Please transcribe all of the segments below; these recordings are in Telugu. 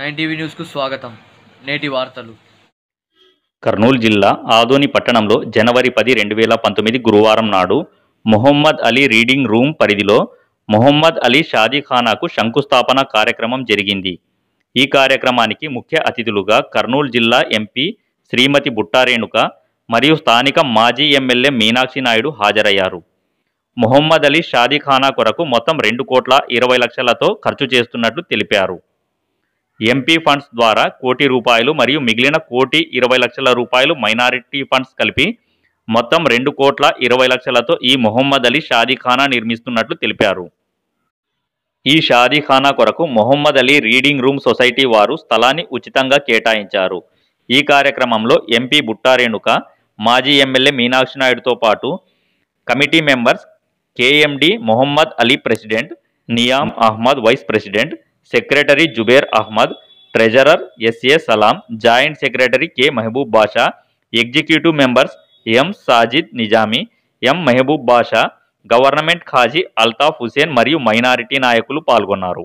నైన్ టీవీ న్యూస్కు స్వాగతం. నేటి వార్తలు. కర్నూలు జిల్లా ఆదోని పట్టణంలో జనవరి పది రెండు వేల పంతొమ్మిది గురువారం నాడు మొహమ్మద్ అలీ రీడింగ్ రూమ్ పరిధిలో మొహమ్మద్ అలీ షాదీఖానాకు శంకుస్థాపన కార్యక్రమం జరిగింది. ఈ కార్యక్రమానికి ముఖ్య అతిథులుగా కర్నూలు జిల్లా ఎంపీ శ్రీమతి బుట్టారేణుక మరియు స్థానిక మాజీ ఎమ్మెల్యే మీనాక్షి నాయుడు హాజరయ్యారు. మొహమ్మద్ అలీ షాదీఖానా కొరకు మొత్తం రెండు కోట్ల ఇరవై లక్షలతో ఖర్చు చేస్తున్నట్లు తెలిపారు. ఎంపీ ఫండ్స్ ద్వారా కోటి రూపాయలు మరియు మిగిలిన కోటి ఇరవై లక్షల రూపాయలు మైనారిటీ ఫండ్స్ కలిపి మొత్తం రెండు కోట్ల ఇరవై లక్షలతో ఈ మొహమ్మద్ అలీ షాదీఖానా నిర్మిస్తున్నట్లు తెలిపారు. ఈ షాదీఖానా కొరకు Mohammed Ali reading room society వారు స్థలాన్ని ఉచితంగా కేటాయించారు. ఈ కార్యక్రమంలో ఎంపీ బుట్టారేణుక మాజీ ఎమ్మెల్యే మీనాక్షి నాయుడుతో పాటు committee members KMD Mohammed Ali president Niyam Ahmed vice president secretary Zubair Ahmed treasurer SA Salam joint secretary K Mahaboob Basha executive members M Sajid Nizami M Mehboob Basha government Qazi Altaf Hussain మరియు మైనారిటీ నాయకులు పాల్గొన్నారు.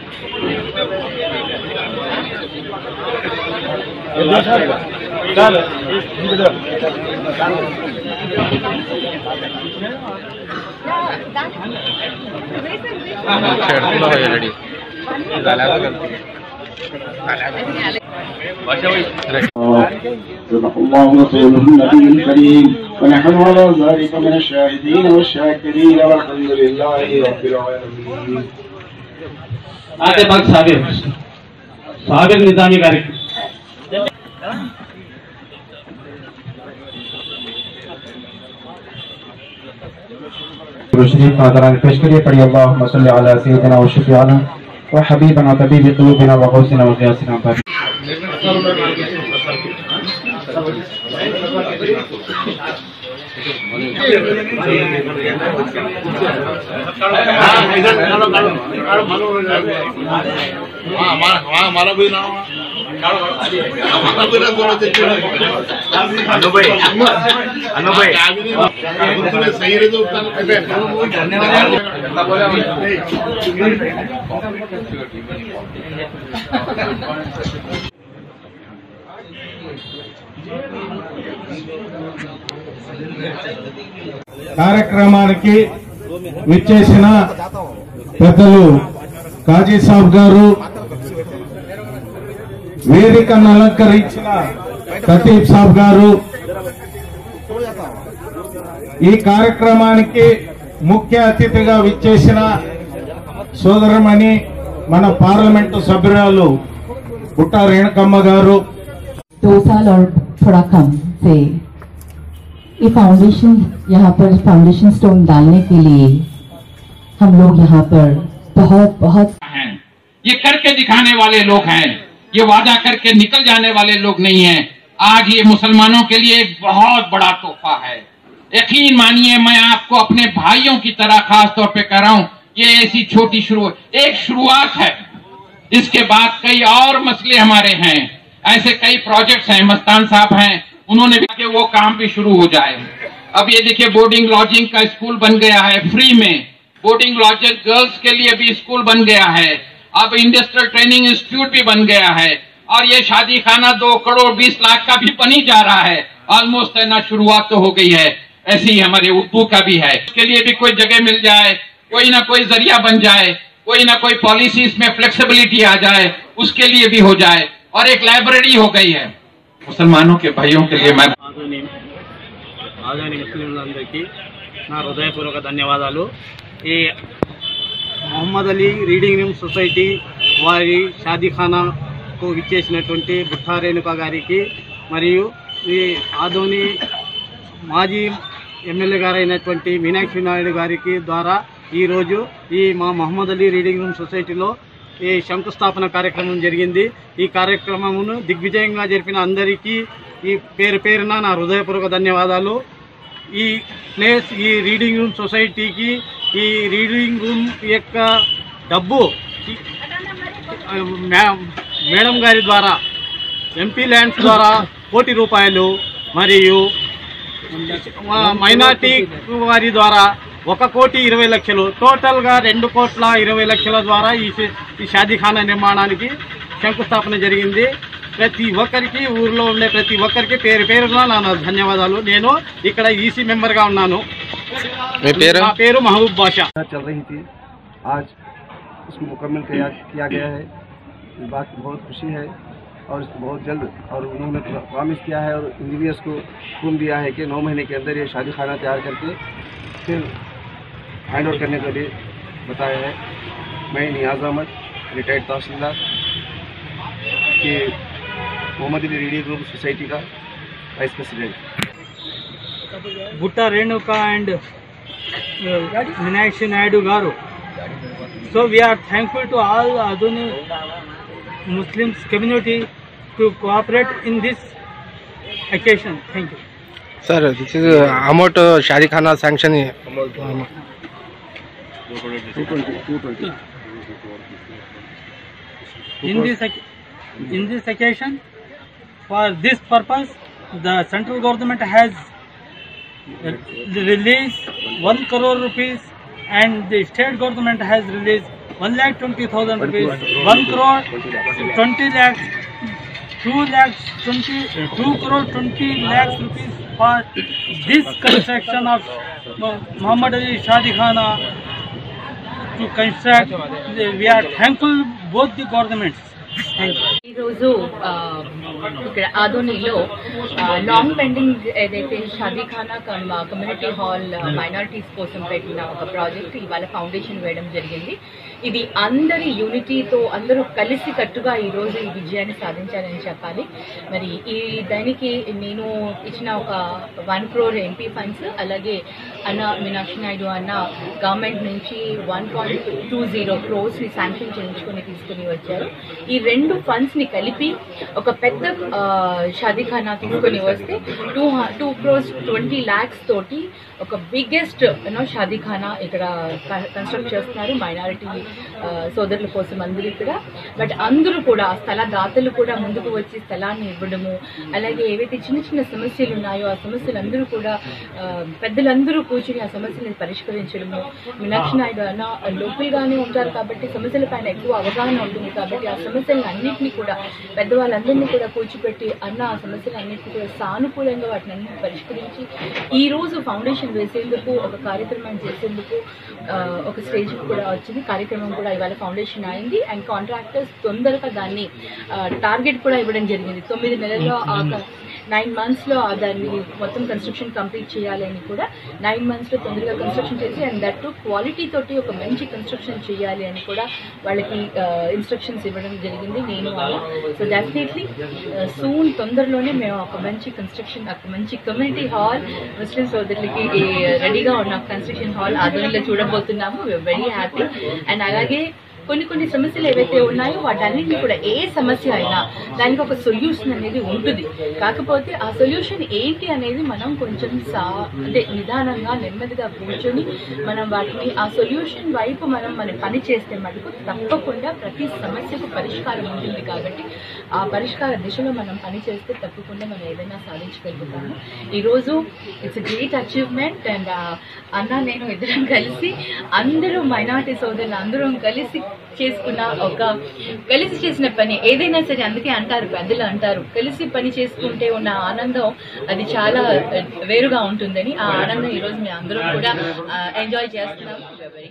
صدق الله رسوله النبي الكريم ونحن على ذلك من الشاهدين والشاكرين والحمد لله رب العالمين आते वक्त साबिर। साबिर निजामी गारी शरीफ नादरान, पेश करिए, पढ़िए, अल्लाहुम्मा सल्ली अला सय्यिदिना व शफीअना व हबीबना तबीब क़ुलूबिना व गौसिना व हमारा भी ना हमारा भी ना अनुभव अनुभव सही रहे तो धन्यवाद। కార్యక్రమానికి విచ్చేసిన పెద్దలు కాజీ సాబ్ గారు వేదికను అలంకరించిన ఖతీబ్ సాబ్ గారు. ఈ కార్యక్రమానికి ముఖ్య అతిథిగా విచ్చేసిన సోదరమణి మన పార్లమెంటు సభ్యురాలు పుట్ట రేణుకమ్మ గారు. दो साल और थोड़ा कम से। ये फाउंडेशन यहाँ पर फाउंडेशन स्टोन डालने के लिए हम लोग यहाँ पर बहुत बहुत हैं। ये करके दिखाने वाले लोग हैं। ये वादा करके निकल जाने वाले लोग नहीं हैं। आज ये मुसलमानों के लिए एक बहुत बड़ा तोहफा है। यकीन मानिए, मैं आपको अपने भाइयों की तरह खास तौर पे कह रहा हूँ, ये ऐसी छोटी शुरुआत, एक शुरुआत है। इसके बाद कई और मसले हमारे हैं। ऐसे कई प्रोजेक्ट्स हैं, मस्तान साहब हैं, उन्होंने भी कि वो काम भी शुरू हो जाए। अब ये देखिए बोर्डिंग लॉजिंग का स्कूल बन गया है फ्री में। बोर्डिंग लॉजिंग गर्ल्स के लिए भी स्कूल बन गया है। अब इंडस्ट्रियल ट्रेनिंग इंस्टीट्यूट भी बन गया है। और ये शादी खाना दो करोड़ बीस लाख का भी बन जा रहा है। ऑलमोस्ट है, ना शुरुआत तो हो गई है। ऐसे ही हमारे उर्दू का भी है। इसके लिए भी कोई जगह मिल जाए, कोई ना कोई ज़रिया बन जाए, कोई ना कोई पॉलिसी में फ्लेक्सिबिलिटी आ जाए, उसके लिए भी हो जाए। और एक लाइब्रेरी हो गई है मुसलमानों के भाइयों के लिए मैं ఆదోని ఆదోని ముస్లింలందరికీ నా హృదయపూర్వక ధన్యవాదాలు ఈ Mohammed Ali reading room society వారి షాదీఖానాకు విచ్చేసినటువంటి బుట్టా రేణుక గారికి మరియు ఈ ఆదోని మాజీ ఎమ్మెల్యే గారైనటువంటి మీనాక్షి నాయుడు గారికి ద్వారా ఈరోజు ఈ మా మహమ్మద్ అలీ రీడింగ్ రూమ్ సొసైటీలో ఈ శంకుస్థాపన కార్యక్రమం జరిగింది. ఈ కార్యక్రమమును దిగ్విజయంగా జరిపిన అందరికీ ఈ పేరు పేరున నా హృదయపూర్వక ధన్యవాదాలు. ఈ ప్లేస్ ఈ రీడింగ్ రూమ్ సొసైటీకి ఈ రీడింగ్ రూమ్ యొక్క డబ్బు మేడం గారి ద్వారా ఎంపీ ల్యాండ్స్ ద్వారా కోటి రూపాయలు మరియు మైనార్టీ వారి ద్వారా ఒక కోటి ఇరవై లక్షలు టోటల్గా రెండు కోట్ల ఇరవై లక్షల ద్వారా ఈ షే- ఈ షాదీఖానా నిర్మాణానికి శంకుస్థాపన జరిగింది ప్రతి ఒక్కరికి ఊర్లో ఉండే ప్రతి ఒక్కరికి పేరు పేరున నా ధన్యవాదాలు నేను ఇక్కడ ఈసీ మెంబర్గా ఉన్నాను నా పేరు మహబూబ్ బాషా चल रही थी आज उसको मुकम्मल किया किया गया है इस बात की बहुत खुशी है और इसको बहुत जल्द और उन्होंने प्रॉमिस किया है और इंजीनियर्स को हुक्म दिया है कि नौ महीने के अंदर ये शादी खाना तैयार करके फिर हैंड ओवर करने के लिए बताया है मैं नियाज अहमद रिटायर्ड तहसीलदार के Mohammed Ali reading room society का vice president Butta Renuka and Meenakshi Naidu గారు so we are thankful to all Adoni Muslims community to cooperate in this occasion thank you Sir, this is uh, amount uh, Shadi Khana sanction. In this in this occasion for this purpose the central government has uh, released 1 crore rupees and the state government has released 1 lakh 20 thousand rupees 1 crore 20 lakhs 2 lakhs 20 2 crore 20 lakhs rupees for this construction of Mu- Muhammad Ali Shadi Khana to construct. We are thankful both the governments. ఈరోజు ఇక్కడ ఆదోనిలో లాంగ్ పెండింగ్ ఏదైతే షాదీఖానా కమ్యూనిటీ హాల్ మైనారిటీస్ కోసం పెట్టిన ఒక ప్రాజెక్ట్ ఇవాళ ఫౌండేషన్ వేయడం జరిగింది ఇది అందరి యూనిటీతో అందరూ కలిసి కట్టుగా ఈరోజు ఈ విజయాన్ని సాధించాలని చెప్పాలి. మరి ఈ దానికి నేను ఇచ్చిన ఒక వన్ క్రోర్ ఎంపీ ఫండ్స్ అలాగే అన్న మీనాక్షి నాయుడు అన్న గవర్నమెంట్ నుంచి వన్ పాయింట్ టూ జీరో క్రోర్స్ని శాంక్షన్ చేయించుకొని తీసుకుని వచ్చారు. ఈ రెండు ఫండ్స్ని కలిపి ఒక పెద్ద షాదీఖానా తీసుకొని వస్తే two two crores twenty lakhs తోటి ఒక బిగ్గెస్ట్ యూనో షాదీఖానా ఇక్కడ కన్స్ట్రక్ట్ చేస్తున్నారు. మైనారిటీ సోదరుల కోసం అందరూ ఇక్కడ బట్ అందరూ కూడా స్థల దాతలు కూడా ముందుకు వచ్చి స్థలాన్ని ఇవ్వడము అలాగే ఏవైతే చిన్న చిన్న సమస్యలు ఉన్నాయో ఆ సమస్యలు అందరూ కూడా పెద్దలందరూ కూర్చుని ఆ సమస్యలను పరిష్కరించడము. మీనాక్షి నాయుడు అన్న లోకల్ గానే ఉంటారు కాబట్టి సమస్యల పైన ఎక్కువ అవగాహన ఉంటుంది కాబట్టి ఆ సమస్యలను అన్నింటినీ కూడా పెద్దవాళ్ళందరినీ కూడా కూర్చోపెట్టి అన్న ఆ సమస్యలు అన్నింటినీ కూడా సానుకూలంగా వాటిని అన్నింటినీ పరిష్కరించి ఈ రోజు ఫౌండేషన్ వేసేందుకు ఒక కార్యక్రమం చేసేందుకు ఒక స్టేజ్ కూడా వచ్చింది. కార్యక్రమం కూడా ఇవాళ ఫౌండేషన్ అయింది అండ్ కాంట్రాక్టర్స్ తొందరగా దాన్ని టార్గెట్ కూడా ఇవ్వడం జరిగింది. తొమ్మిది నెలల్లో నైన్ మంత్స్లో దాన్ని మొత్తం కన్స్ట్రక్షన్ కంప్లీట్ చేయాలి అని కూడా నైన్ మంత్స్లో తొందరగా కన్స్ట్రక్షన్ చేసి అండ్ దట్ క్వాలిటీ తోటి ఒక మంచి కన్స్ట్రక్షన్ చేయాలి అని కూడా వాళ్ళకి ఇన్స్ట్రక్షన్స్ ఇవ్వడం జరిగింది నేను వాళ్ళ. సో డెఫినెట్లీ సూన్ తొందరలోనే మేము ఒక మంచి కన్స్ట్రక్షన్ ఒక మంచి కమ్యూనిటీ హాల్ ముస్లిం సోదరులకి రెడీగా ఉన్న కన్స్ట్రక్షన్ హాల్ ఆధ్వర్యంలో చూడబోతున్నాము. Very happy and Iya. lagi కొన్ని కొన్ని సమస్యలు ఏవైతే ఉన్నాయో వాటన్నిటిని కూడా ఏ సమస్య అయినా దానికి ఒక సొల్యూషన్ అనేది ఉంటుంది. కాకపోతే ఆ సొల్యూషన్ ఏంటి అనేది మనం కొంచెం సా అంటే నిదానంగా నెమ్మదిగా కూర్చొని మనం వాటిని ఆ సొల్యూషన్ వైపు మనం మన పని చేస్తే మటుకు తప్పకుండా ప్రతి సమస్యకు పరిష్కారం ఉంటుంది కాబట్టి ఆ పరిష్కార దిశలో మనం పని చేస్తే తప్పకుండా మనం ఏదైనా సాధించగలుగుతాము. ఈరోజు ఇట్స్ గ్రేట్ అచీవ్మెంట్ అండ్ అన్న నేను ఇద్దరం కలిసి అందరూ మైనార్టీ సోదరులు అందరం కలిసి చేసుకున్న ఒక కలిసి చేసిన పని ఏదైనా సరే అందుకే అంటారు పెద్దలు అంటారు. కలిసి పని చేసుకుంటే ఉన్న ఆనందం అది చాలా వేరుగా ఉంటుందని ఆ ఆనందం ఈరోజు మేము అందరం కూడా ఎంజాయ్ చేస్తున్నాము వెరీ